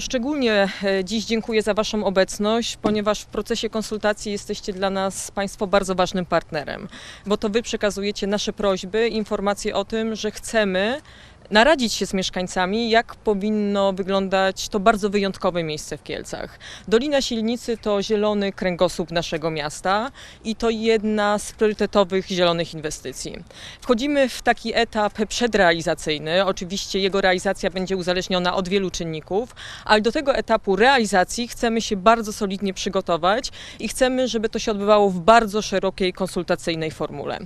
Szczególnie e, dziś dziękuję za Waszą obecność, ponieważ w procesie konsultacji jesteście dla nas Państwo bardzo ważnym partnerem, bo to Wy przekazujecie nasze prośby, informacje o tym, że chcemy naradzić się z mieszkańcami, jak powinno wyglądać to bardzo wyjątkowe miejsce w Kielcach. Dolina Silnicy to zielony kręgosłup naszego miasta i to jedna z priorytetowych zielonych inwestycji. Wchodzimy w taki etap przedrealizacyjny. Oczywiście jego realizacja będzie uzależniona od wielu czynników, ale do tego etapu realizacji chcemy się bardzo solidnie przygotować i chcemy, żeby to się odbywało w bardzo szerokiej konsultacyjnej formule.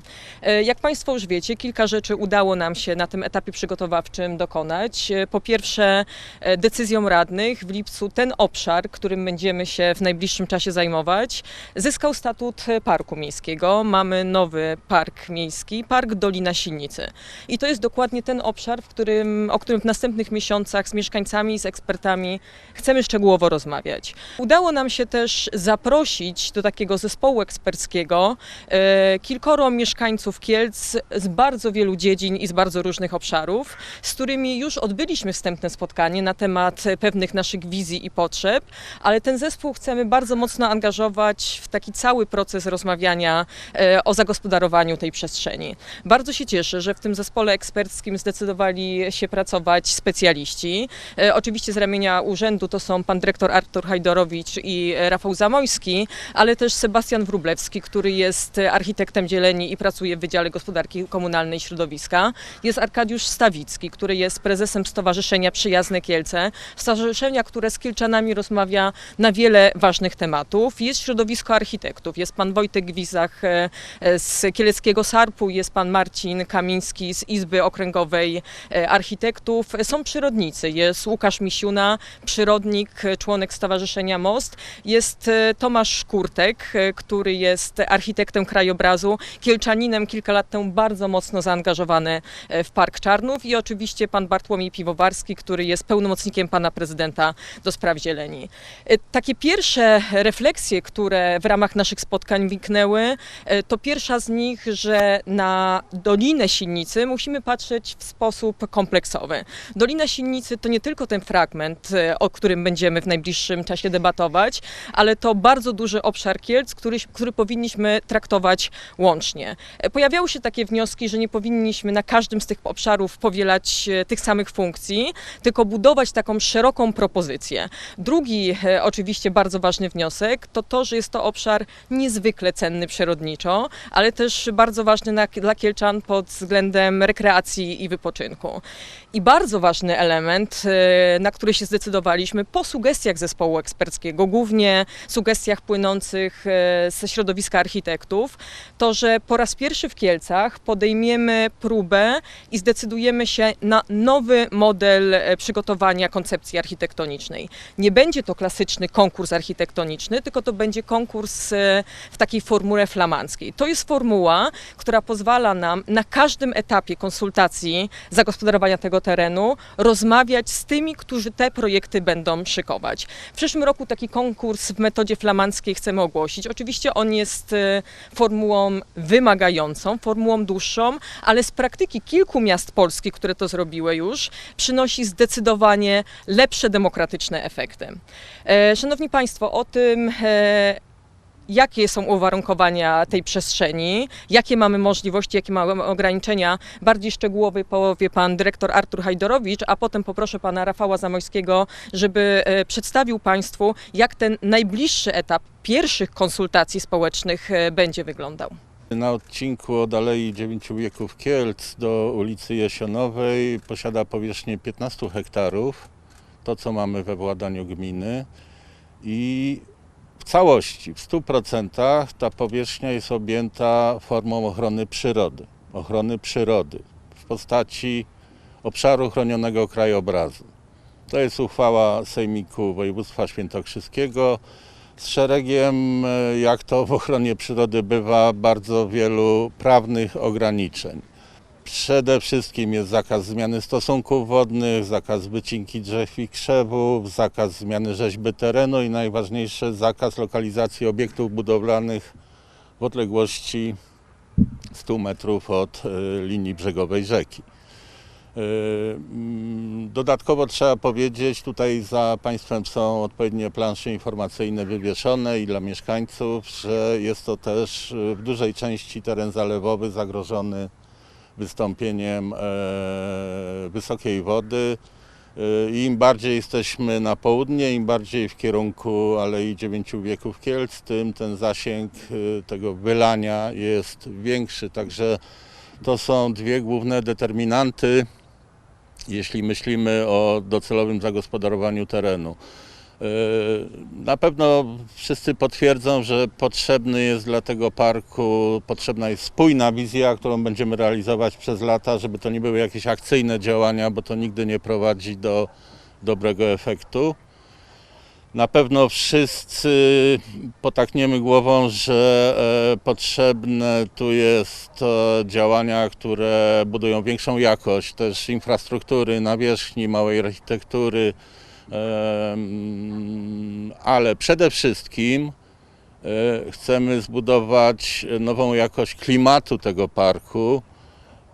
E, Jak Państwo już wiecie, kilka rzeczy udało nam się na tym etapie przygotowawczym dokonać. E, Po pierwsze, e, decyzją radnych w lipcu ten obszar, którym będziemy się w najbliższym czasie zajmować, zyskał statut parku miejskiego. Mamy nowy park miejski, Park Dolina Silnicy. I to jest dokładnie ten obszar, w którym, o którym w następnych miesiącach z mieszkańcami, z ekspertami chcemy szczegółowo rozmawiać. Udało nam się też zaprosić do takiego zespołu eksperckiego e, kilkoro mieszkańców Kielc z bardzo wielu dziedzin i z bardzo różnych obszarów, z którymi już odbyliśmy wstępne spotkanie na temat pewnych naszych wizji i potrzeb, ale ten zespół chcemy bardzo mocno angażować w taki cały proces rozmawiania e, o zagospodarowaniu tej przestrzeni. Bardzo się cieszę, że w tym zespole eksperckim zdecydowali się pracować specjaliści. E, Oczywiście z ramienia urzędu to są pan dyrektor Artur Hajdorowicz i e, Rafał Zamojski, ale też Sebastian Wrublewski, który jest architektem zieleni i pracuje w Wydziale Gospodarki Komunalnej i Środowiska. Jest Arkadiusz Stawicki, który jest prezesem Stowarzyszenia Przyjazne Kielce, stowarzyszenia, które z Kielczanami rozmawia na wiele ważnych tematów. Jest środowisko architektów, jest pan Wojtek Gwizach e, e, z Kieleckiego SARP-u, jest pan Marcin Kamiński z Izby Okręgowej e, Architektów. Są przyrodnicy, jest Łukasz Misiuna, przyrodnik, członek Stowarzyszenia Most. Jest Tomasz Szkurtek, e, który jest architektem krajobrazu, kielczaninem kilka lat temu bardzo mocno zaangażowany w Park Czarnów i oczywiście pan Bartłomiej Piwowarski, który jest pełnomocnikiem pana prezydenta do spraw zieleni. E, Takie pierwsze refleksje, które w ramach naszych spotkań wiknęły, e, to pierwsza z nich, że na Dolinę Silnicy musimy patrzeć w sposób kompleksowy. Dolina Silnicy to nie tylko ten fragment, e, o którym będziemy w najbliższym czasie debatować, ale to bardzo duży obszar Kielc, który, który powinniśmy traktować łącznie. Pojawiały się takie wnioski, że nie powinniśmy na każdym z tych obszarów powielać e, tych samych funkcji, tylko budować taką szeroką propozycję. Drugi, e, oczywiście bardzo ważny wniosek, to to, że jest to obszar niezwykle cenny przyrodniczo, ale też bardzo ważny dla Kielczan pod względem rekreacji i wypoczynku. I bardzo ważny element, e, na który się zdecydowaliśmy po sugestiach zespołu eksperckiego, głównie sugestiach płynących e, ze środowiska architektów, to, że po raz pierwszy w Kielcach podejmiemy próbę i zdecydujemy się na nowy model e, przygotowania koncepcji architektonicznej. Nie będzie to klasyczny konkurs architektoniczny, tylko to będzie konkurs w takiej formule flamandzkiej. To jest formuła, która pozwala nam na każdym etapie konsultacji zagospodarowania tego terenu rozmawiać z tymi, którzy te projekty będą szykować. W przyszłym roku taki konkurs w metodzie flamandzkiej chcemy ogłosić. Oczywiście on jest e, formułą wymagającą, formułą dłuższą, ale z praktyki kilku miast Polski, które to zrobiły już, przynosi zdecydowanie lepsze demokratyczne efekty. E, Szanowni Państwo, o tym, e, jakie są uwarunkowania tej przestrzeni, jakie mamy możliwości, jakie mamy ograniczenia, bardziej szczegółowy powie pan dyrektor Artur Hajdorowicz, a potem poproszę pana Rafała Zamojskiego, żeby e, przedstawił państwu, jak ten najbliższy etap pierwszych konsultacji społecznych e, będzie wyglądał. Na odcinku od Alei Dziewięciu Wieków Kielc do ulicy Jesionowej posiada powierzchnię 15 hektarów, to co mamy we władaniu gminy. I w całości, w 100% ta powierzchnia jest objęta formą ochrony przyrody. Ochrony przyrody w postaci obszaru chronionego krajobrazu. To jest uchwała Sejmiku Województwa Świętokrzyskiego z szeregiem, e, jak to w ochronie przyrody bywa, bardzo wielu prawnych ograniczeń. Przede wszystkim jest zakaz zmiany stosunków wodnych, zakaz wycinki drzew i krzewów, zakaz zmiany rzeźby terenu i najważniejsze zakaz lokalizacji obiektów budowlanych w odległości 100 metrów od e, linii brzegowej rzeki. mm, Dodatkowo trzeba powiedzieć, tutaj za państwem są odpowiednie plansze informacyjne wywieszone i dla mieszkańców, że jest to też y, w dużej części teren zalewowy zagrożony wystąpieniem e, wysokiej wody. Y, Im bardziej jesteśmy na południe, im bardziej w kierunku Alei Dziewięciu Wieków Kielc, tym ten zasięg y, tego wylania jest większy. Także to są dwie główne determinanty, jeśli myślimy o docelowym zagospodarowaniu terenu. Y, Na pewno wszyscy potwierdzą, że potrzebny jest dla tego parku, potrzebna jest spójna wizja, którą będziemy realizować przez lata, żeby to nie były jakieś akcyjne działania, bo to nigdy nie prowadzi do dobrego efektu. Na pewno wszyscy potakniemy głową, że e, potrzebne tu jest e, działania, które budują większą jakość też infrastruktury, nawierzchni, małej architektury, ale przede wszystkim e, chcemy zbudować nową jakość klimatu tego parku,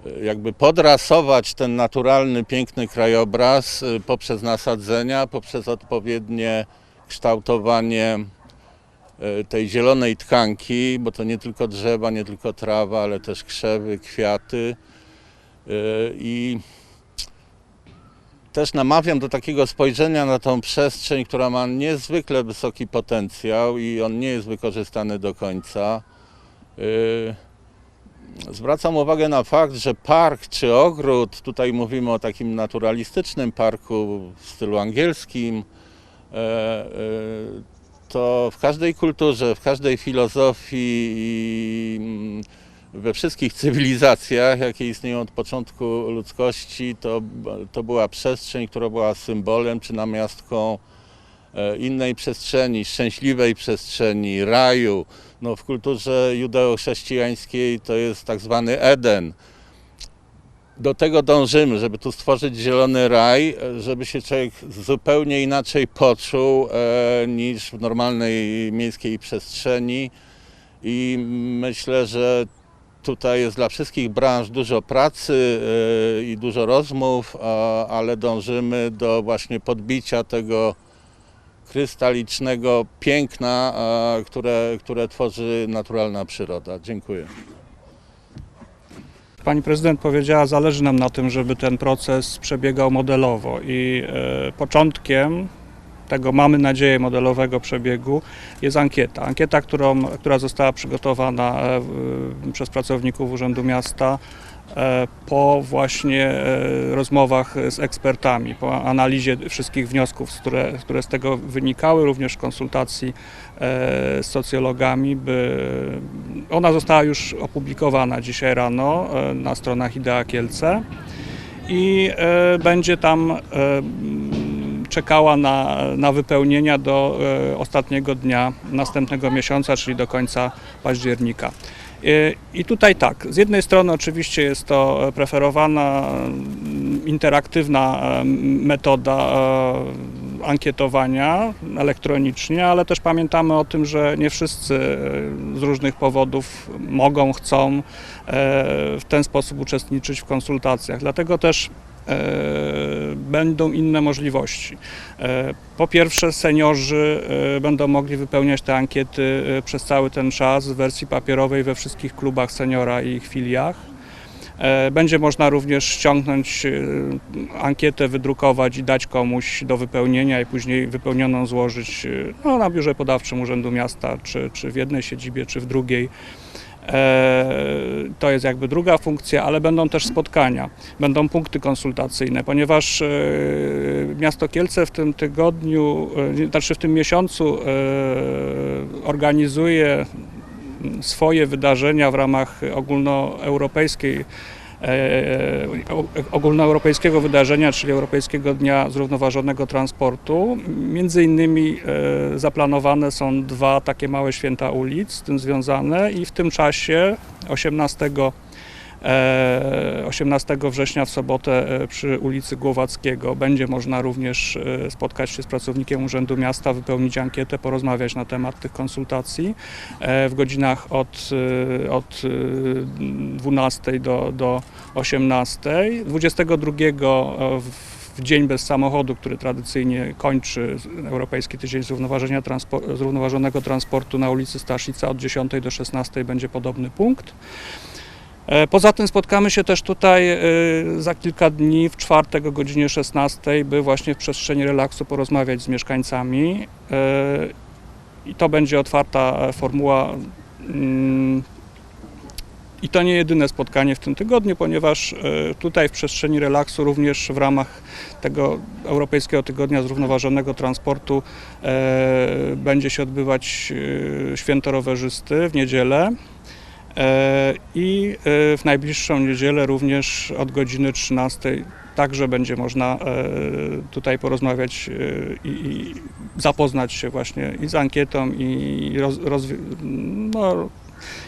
e, jakby podrasować ten naturalny, piękny krajobraz e, poprzez nasadzenia, poprzez odpowiednie kształtowanie tej zielonej tkanki, bo to nie tylko drzewa, nie tylko trawa, ale też krzewy, kwiaty. I też namawiam do takiego spojrzenia na tą przestrzeń, która ma niezwykle wysoki potencjał i on nie jest wykorzystany do końca. Yy, Zwracam uwagę na fakt, że park czy ogród, tutaj mówimy o takim naturalistycznym parku w stylu angielskim, e, e, to w każdej kulturze, w każdej filozofii mm, we wszystkich cywilizacjach, jakie istnieją od początku ludzkości, to, to była przestrzeń, która była symbolem czy namiastką e, innej przestrzeni, szczęśliwej przestrzeni, raju. No, w kulturze judeo-chrześcijańskiej to jest tak zwany Eden. Do tego dążymy, żeby tu stworzyć zielony raj, żeby się człowiek zupełnie inaczej poczuł e, niż w normalnej miejskiej przestrzeni. I myślę, że tutaj jest dla wszystkich branż dużo pracy e, i dużo rozmów, ale dążymy do właśnie podbicia tego krystalicznego piękna, które, które tworzy naturalna przyroda. Dziękuję. Pani prezydent powiedziała, zależy nam na tym, żeby ten proces przebiegał modelowo i e, początkiem tego, mamy nadzieję, modelowego przebiegu jest ankieta. Ankieta, którą, która została przygotowana e, przez pracowników Urzędu Miasta e, po właśnie e, rozmowach z ekspertami, po analizie wszystkich wniosków, które, które z tego wynikały, również konsultacji z socjologami, by ona została już opublikowana dzisiaj rano na stronach Idea Kielce i będzie tam czekała na, na wypełnienia do e, ostatniego dnia następnego miesiąca, czyli do końca października. E, I tutaj tak, z jednej strony oczywiście jest to preferowana mm, interaktywna e, metoda e, ankietowania elektronicznie, ale też pamiętamy o tym, że nie wszyscy e, z różnych powodów mogą, chcą e, w ten sposób uczestniczyć w konsultacjach. Dlatego też e, będą inne możliwości. E, Po pierwsze, seniorzy e, będą mogli wypełniać te ankiety e, przez cały ten czas w wersji papierowej we wszystkich klubach seniora i ich filiach. E, Będzie można również ściągnąć e, ankietę, wydrukować i dać komuś do wypełnienia i później wypełnioną złożyć e, no, na biurze podawczym Urzędu Miasta, czy, czy w jednej siedzibie, czy w drugiej. E, To jest jakby druga funkcja, ale będą też spotkania, będą punkty konsultacyjne, ponieważ e, miasto Kielce w tym tygodniu, e, znaczy w tym miesiącu organizuje swoje wydarzenia w ramach ogólnoeuropejskiej ogólnoeuropejskiego wydarzenia, czyli Europejskiego Dnia Zrównoważonego Transportu. Między innymi e, zaplanowane są dwa takie małe święta ulic z tym związane i w tym czasie 18 E, 18 września w sobotę e, przy ulicy Głowackiego będzie można również e, spotkać się z pracownikiem Urzędu Miasta, wypełnić ankietę, porozmawiać na temat tych konsultacji e, w godzinach od, e, od e, 12 do, do 18. 22 e, w w Dzień Bez Samochodu, który tradycyjnie kończy Europejski Tydzień Zrównoważonego Transportu na ulicy Staszica od 10 do 16 będzie podobny punkt. E, Poza tym spotkamy się też tutaj e, za kilka dni, w czwartek o godzinie 16, by właśnie w przestrzeni relaksu porozmawiać z mieszkańcami. E, I to będzie otwarta formuła. mm, I to nie jedyne spotkanie w tym tygodniu, ponieważ tutaj w przestrzeni relaksu również w ramach tego Europejskiego Tygodnia Zrównoważonego Transportu będzie się odbywać święto rowerzysty w niedzielę. E, I e, w najbliższą niedzielę również od godziny 13 także będzie można e, tutaj porozmawiać i, zapoznać się właśnie i z ankietą i roz, rozwi- no,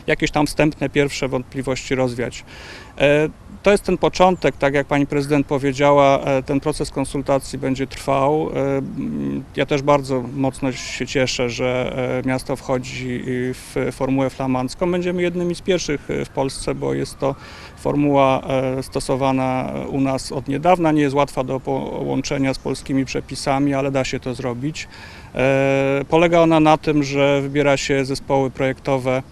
jakieś tam wstępne pierwsze wątpliwości rozwiać. E, To jest ten początek, tak jak pani prezydent powiedziała, e, ten proces konsultacji będzie trwał. E, Ja też bardzo mocno się cieszę, że miasto wchodzi w formułę flamandzką. Będziemy jednymi z pierwszych w Polsce, bo jest to formuła stosowana u nas od niedawna. Nie jest łatwa do połączenia z polskimi przepisami, ale da się to zrobić. Polega ona na tym, że wybiera się zespoły projektowe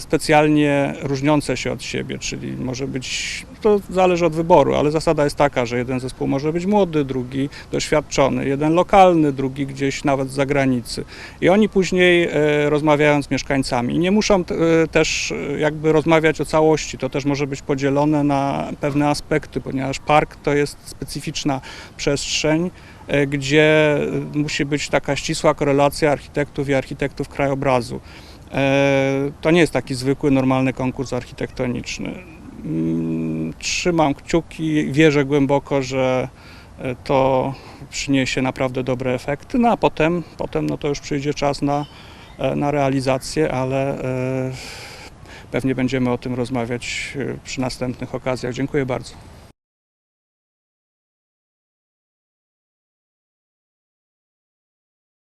specjalnie różniące się od siebie, czyli może być, to zależy od wyboru, ale zasada jest taka, że jeden zespół może być młody, drugi doświadczony, jeden lokalny, drugi gdzieś nawet z zagranicy. I oni później e, rozmawiają z mieszkańcami. Nie muszą e, też e, jakby rozmawiać o całości, to też może być podzielone na pewne aspekty, ponieważ park to jest specyficzna przestrzeń, e, gdzie e, musi być taka ścisła korelacja architektów i architektów krajobrazu. E, To nie jest taki zwykły, normalny konkurs architektoniczny. Mm, Trzymam kciuki, wierzę głęboko, że e, to przyniesie naprawdę dobre efekty, no a potem, potem no to już przyjdzie czas na, e, na realizację, ale pewnie będziemy o tym rozmawiać przy następnych okazjach. Dziękuję bardzo.